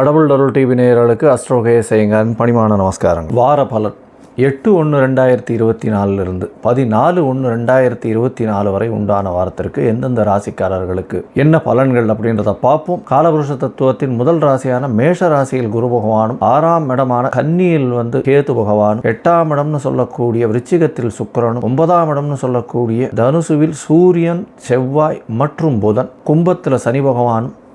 கடவுள் அருள் டிவி நேயர்களுக்கு அஸ்ட்ரோகய செய்யுங்கன் பணிமான நமஸ்காரங்கள். வார பலன். எட்டு ஒன்று ரெண்டாயிரத்தி இருபத்தி நாலுலேருந்து பதினாலு ஒன்று ரெண்டாயிரத்தி இருபத்தி நாலு வரை உண்டான வாரத்திற்கு எந்தெந்த ராசிக்காரர்களுக்கு என்ன பலன்கள் அப்படின்றத பார்ப்போம். காலபுருஷ தத்துவத்தின் முதல் ராசியான மேஷ ராசியில் குரு பகவானும் ஆறாம் இடமான கன்னியில் வந்து கேது பகவானும் எட்டாம் இடம்னு சொல்லக்கூடிய விருச்சிகத்தில் சுக்கரனும் ஒன்பதாம் இடம்னு சொல்லக்கூடிய தனுசுவில் சூரியன் செவ்வாய் மற்றும் புதன் கும்பத்தில் சனி பகவானும்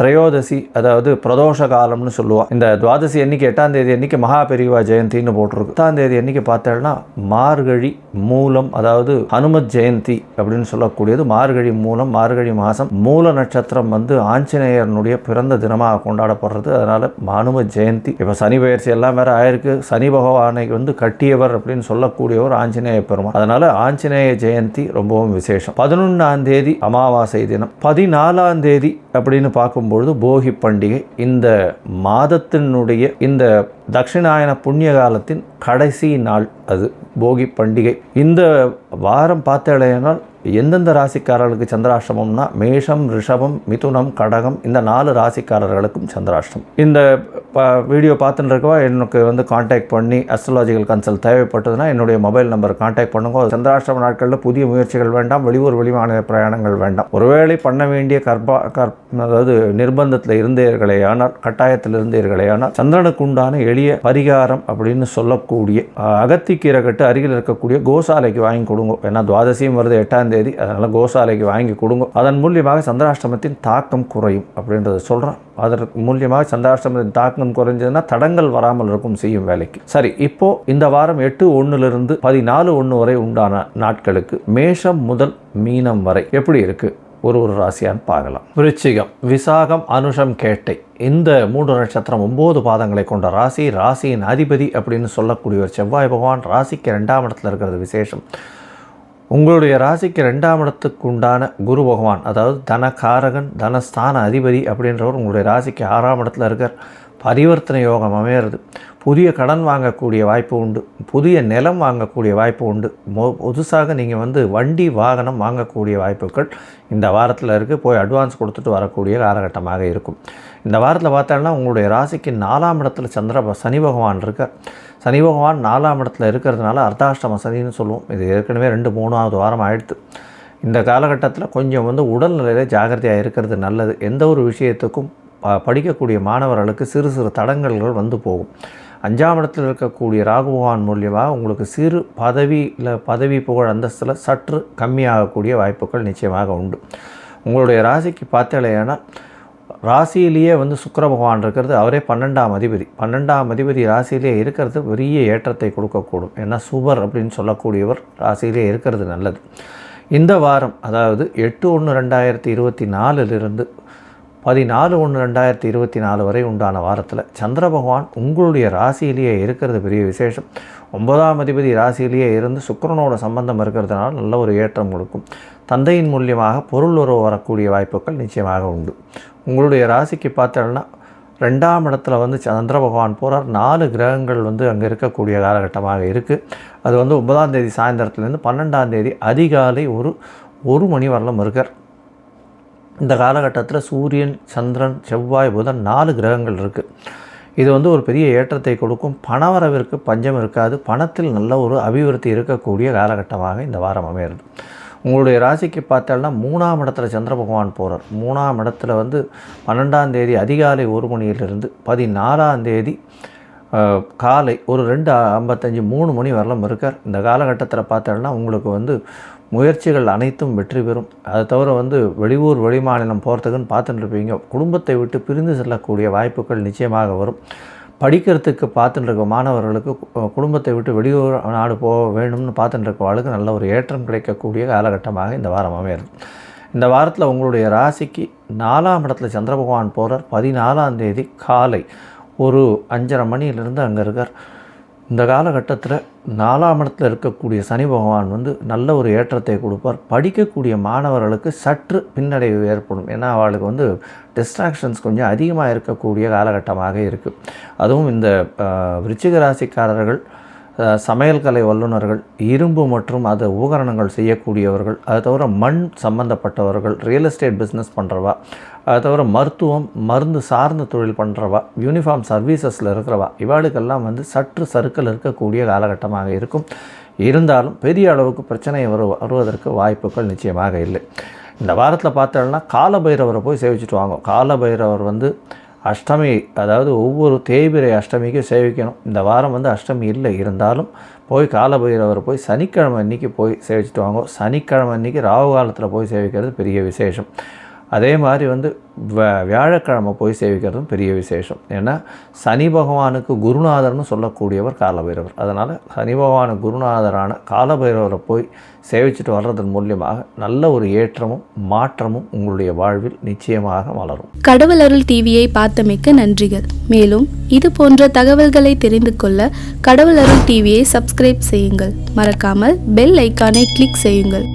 திரையோதசி அதாவது பிரதோஷ காலம்னு சொல்லுவாள் இந்த துவாதசி அன்னைக்கு எட்டாம் தேதி அன்னைக்கு மகா பெரிவா ஜெயந்தின்னு போட்டிருக்கு. எட்டாம் தேதி அன்னைக்கு பார்த்தேன்னா மார்கழி மூலம் அதாவது ஹனுமத் ஜெயந்தி அப்படின்னு சொல்லக்கூடியது. மார்கழி மூலம் மார்கழி மாதம் மூல நட்சத்திரம் வந்து ஆஞ்சநேயரனுடைய பிறந்த தினமாக கொண்டாடப்படுறது. அதனால ஹனும ஜெயந்தி. இப்போ சனி பயிற்சி எல்லாம் வேற ஆயிருக்கு. சனி பகவானை வந்து கட்டியவர் அப்படின்னு சொல்லக்கூடியவர் ஆஞ்சநேய பெருமாள் அதனால ஆஞ்சநேய ஜெயந்தி ரொம்பவும் விசேஷம். பதினொன்றாம் தேதி அமாவாசை தினம். பதினாலாம் தேதி அப்படின்னு பார்க்கும்பொழுது போகி பண்டிகை இந்த மாதத்தினுடைய இந்த தட்சிணாயன புண்ணிய காலத்தின் கடைசி நாள் அது போகி பண்டிகை. இந்த வாரம் பார்த்தேனால் எந்தெந்த ராசிக்காரர்களுக்கு சந்திராஷ்டமம்னா மேஷம் ரிஷபம் மிதுனம் கடகம் இந்த நாலு ராசிக்காரர்களுக்கும் சந்திராஷ்டம். இந்த ப வீடியோ பார்த்துட்டு இருக்கவா எனக்கு வந்து காண்டாக்ட் பண்ணி அஸ்ட்ராலஜிக்கல் கன்சல்ட் தேவைப்பட்டதுன்னா என்னுடைய மொபைல் நம்பர் காண்டாக்ட் பண்ணுங்க. சந்திராஷ்டம நாட்களில் புதிய முயற்சிகள் வேண்டாம் வெளியூர் வெளிமாநில பிரயாணங்கள் வேண்டாம். ஒருவேளை பண்ண வேண்டிய கற்பா கற் அதாவது நிர்பந்தத்தில் இருந்தீர்களேயானால் கட்டாயத்தில் இருந்தீர்களேயானால் சந்திரனுக்கு உண்டான எளிய பரிகாரம் அப்படின்னு சொல்லக்கூடிய அகத்திக்கீரை கட்டு அருகில் இருக்கக்கூடிய கோசாலைக்கு வாங்கி கொடுங்க. ஏன்னா துவாதசியும் வருது எட்டாம் தேதி அதனால் கோசாலைக்கு வாங்கி கொடுங்க. அதன் மூலியமாக சந்திராஷ்டமத்தின் தாக்கம் குறையும் அப்படின்றத சொல்கிறோம் அதற்கு மூலியமாக சந்திராஷ்டமத்தின் தாக்கம் குறைஞ்சதுன்னா தடங்கள் வராமல் இருக்கும் செய்யும் வேலைக்கு. சரி இப்போ இந்த வாரம் எட்டு ஒன்றுலேருந்து பதினாலு ஒன்று வரை உண்டான நாட்களுக்கு மேஷம் முதல் மீனம் வரை எப்படி இருக்குது ஒரு ஒரு ராசியான்னு பார்க்கலாம். விருச்சிகம் விசாகம் அனுஷம் கேட்டை. இந்த மூன்று நட்சத்திரம் ஒம்பது பாதங்களை கொண்ட ராசி ராசியின் அதிபதி அப்படின்னு சொல்லக்கூடிய ஒரு செவ்வாய் பகவான் ராசிக்கு ரெண்டாம் இடத்துல இருக்கிறது விசேஷம். உங்களுடைய ராசிக்கு ரெண்டாம் இடத்துக்கு உண்டான குரு பகவான் அதாவது தனகாரகன் தனஸ்தான அதிபதி அப்படின்றவர் உங்களுடைய ராசிக்கு ஆறாம் இடத்துல இருக்கார். பரிவர்த்தனை யோகம் அமையிறது. புதிய கடன் வாங்கக்கூடிய வாய்ப்பு உண்டு. புதிய நிலம் வாங்கக்கூடிய வாய்ப்பு உண்டு. மொ புதுசாக நீங்கள் வந்து வண்டி வாகனம் வாங்கக்கூடிய வாய்ப்புகள் இந்த வாரத்தில் இருக்குது போய் அட்வான்ஸ் கொடுத்துட்டு வரக்கூடிய காலகட்டமாக இருக்கும். இந்த வாரத்தில் பார்த்தோன்னா உங்களுடைய ராசிக்கு நாலாம் இடத்துல சந்திர சனி பகவான் இருக்கார். சனி பகவான் நாலாம் இடத்துல இருக்கிறதுனால அர்த்தாஷ்டம சனின்னு சொல்லுவோம். இது ஏற்கனவே ரெண்டு மூணாவது வாரம் ஆயிடுத்து. இந்த காலகட்டத்தில் கொஞ்சம் வந்து உடல்நிலையில் ஜாகிரதையாக இருக்கிறது நல்லது. எந்த ஒரு விஷயத்துக்கும் ப- படிக்கக்கூடிய மாணவர்களுக்கு சிறு சிறு தடங்கல்கள் வந்து போகும். அஞ்சாம் இடத்தில் இருக்கக்கூடிய ராகுபகவான் மூலியமாக உங்களுக்கு சிறு பதவியில் பதவி புகழ் அந்தஸ்தில் சற்று கம்மியாகக்கூடிய வாய்ப்புகள் நிச்சயமாக உண்டு. உங்களுடைய ராசிக்கு பார்த்தலையானால் ராசியிலேயே வந்து சுக்கர பகவான் இருக்கிறது அவரே பன்னெண்டாம் அதிபதி. பன்னெண்டாம் அதிபதி ராசியிலே இருக்கிறது பெரிய ஏற்றத்தை கொடுக்கக்கூடும். ஏன்னா சுபர் அப்படின்னு சொல்லக்கூடியவர் ராசியிலே இருக்கிறது நல்லது. இந்த வாரம் அதாவது எட்டு ஒன்று ரெண்டாயிரத்தி இருபத்தி நாலுலேருந்து பதினாலு ஒன்று ரெண்டாயிரத்தி இருபத்தி நாலு வரை உண்டான வாரத்தில் சந்திர பகவான் உங்களுடைய ராசியிலேயே இருக்கிறது பெரிய விசேஷம். ஒன்பதாம் அதிபதி ராசியிலேயே இருந்து சுக்கரனோட சம்பந்தம் இருக்கிறதுனால நல்ல ஒரு ஏற்றம் கொடுக்கும். தந்தையின் மூலியமாக பொருள் உறவு வரக்கூடிய வாய்ப்புகள் நிச்சயமாக உண்டு. உங்களுடைய ராசிக்கு பார்த்தோம்னா ரெண்டாம் இடத்துல வந்து சந்திர பகவான் போகிறார் நாலு கிரகங்கள் வந்து அங்கே இருக்கக்கூடிய காலகட்டமாக இருக்குது அது வந்து ஒன்பதாம் தேதி சாயந்தரத்துலேருந்து பன்னெண்டாம் தேதி அதிகாலை ஒரு ஒரு மணி வரலும் இருக்கார். இந்த காலகட்டத்தில் சூரியன் சந்திரன் செவ்வாய் புதன் நாலு கிரகங்கள் இருக்குது இது வந்து ஒரு பெரிய ஏற்றத்தை கொடுக்கும். பணவரவிற்கு பஞ்சம் இருக்காது. பணத்தில் நல்ல ஒரு அபிவிருத்தி இருக்கக்கூடிய காலகட்டமாக இந்த வாரம் அமையிறது உங்களுடைய ராசிக்கு பார்த்தோம்னா மூணாம் இடத்துல சந்திர பகவான் போகிறார் மூணாம் இடத்துல வந்து பன்னெண்டாம் தேதி அதிகாலை ஒரு மணியிலிருந்து பதினாலாம் தேதி காலை ஒரு ரெண்டு ஐம்பத்தஞ்சு மூணு மணி வரலாம் இருக்கார். இந்த காலகட்டத்தில் பார்த்தோம்னா உங்களுக்கு வந்து முயற்சிகள் அனைத்தும் வெற்றி பெறும். அதை தவிர வந்து வெளியூர் வெளிமாநிலம் போகிறதுக்குன்னு பார்த்துட்டு இருப்பீங்க. குடும்பத்தை விட்டு பிரிந்து செல்லக்கூடிய வாய்ப்புகள் நிச்சயமாக வரும். படிக்கிறதுக்கு பார்த்துட்டு இருக்க மாணவர்களுக்கு குடும்பத்தை விட்டு வெளியூர் நாடு போக வேணும்னு பார்த்துட்டு இருக்கவங்களுக்கு நல்ல ஒரு ஏற்றம் கிடைக்கக்கூடிய காலகட்டமாக இந்த வாரம் அமையிறது. இந்த வாரத்தில் உங்களுடைய ராசிக்கு நாலாம் இடத்துல சந்திர பகவான் போகிறார் பதினாலாம் தேதி காலை ஒரு அஞ்சரை மணியிலிருந்து அங்கே இருக்கார். இந்த காலகட்டத்தில் நாலாம் இடத்துல இருக்கக்கூடிய சனி பகவான் வந்து நல்ல ஒரு ஏற்றத்தை கொடுப்பார். படிக்கக்கூடிய மாணவர்களுக்கு சற்று பின்னடைவு ஏற்படும். ஏன்னா அவளுக்கு வந்து டிஸ்ட்ராக்ஷன்ஸ் கொஞ்சம் அதிகமாக இருக்கக்கூடிய காலகட்டமாக இருக்குது அதுவும் இந்த அஹ், விருச்சிக ராசிக்காரர்கள் சமையல் கலை வல்லுநர்கள் இரும்பு மற்றும் அது உபகரணங்கள் செய்யக்கூடியவர்கள் அது தவிர மண் சம்பந்தப்பட்டவர்கள் ரியல் எஸ்டேட் பிஸ்னஸ் பண்ணுறவா அது தவிர மருத்துவம் மருந்து சார்ந்த தொழில் பண்ணுறவா யூனிஃபார்ம் சர்வீசஸில் இருக்கிறவா இவாளுக்கெல்லாம் வந்து சற்று சறுக்கல் இருக்கக்கூடிய காலகட்டமாக இருக்கும். இருந்தாலும் பெரிய அளவுக்கு பிரச்சனை வரு வருவதற்கு வாய்ப்புகள் நிச்சயமாக இல்லை. இந்த வாரத்தில் பார்த்தோம்னா காலபைரவரை போய் சேவிச்சுட்டு வாங்க. காலபைரவர் வந்து அஷ்டமி அதாவது ஒவ்வொரு தேய்பிரை அஷ்டமிக்கும் சேவிக்கணும். இந்த வாரம் வந்து அஷ்டமி இல்லை இருந்தாலும் போய் காலபைரவர் போய் சனிக்கிழமை அன்னைக்கு போய் சேவிச்சுட்டு வாங்க. சனிக்கிழமை அன்னைக்கு ராகு காலத்தில் போய் சேவிக்கிறது பெரிய விசேஷம். அதே மாதிரி வந்து வியாழக்கிழமை போய் சேவிக்கிறதும் பெரிய விசேஷம். ஏன்னா சனி பகவானுக்கு குருநாதர்னு சொல்லக்கூடியவர் காலபைரவர். அதனால் சனி பகவானுக்கு குருநாதரான காலபைரவரை போய் சேவிச்சுட்டு வர்றதன் மூலியமாக நல்ல ஒரு ஏற்றமும் மாற்றமும் உங்களுடைய வாழ்வில் நிச்சயமாக வளரும். கடவுள் அருள் டிவியை பார்த்தமைக்க நன்றிகள். மேலும் இது போன்ற தகவல்களை தெரிந்து கொள்ள கடவுள் அருள் டிவியை சப்ஸ்கிரைப் செய்யுங்கள். மறக்காமல் பெல் ஐக்கானை கிளிக் செய்யுங்கள்.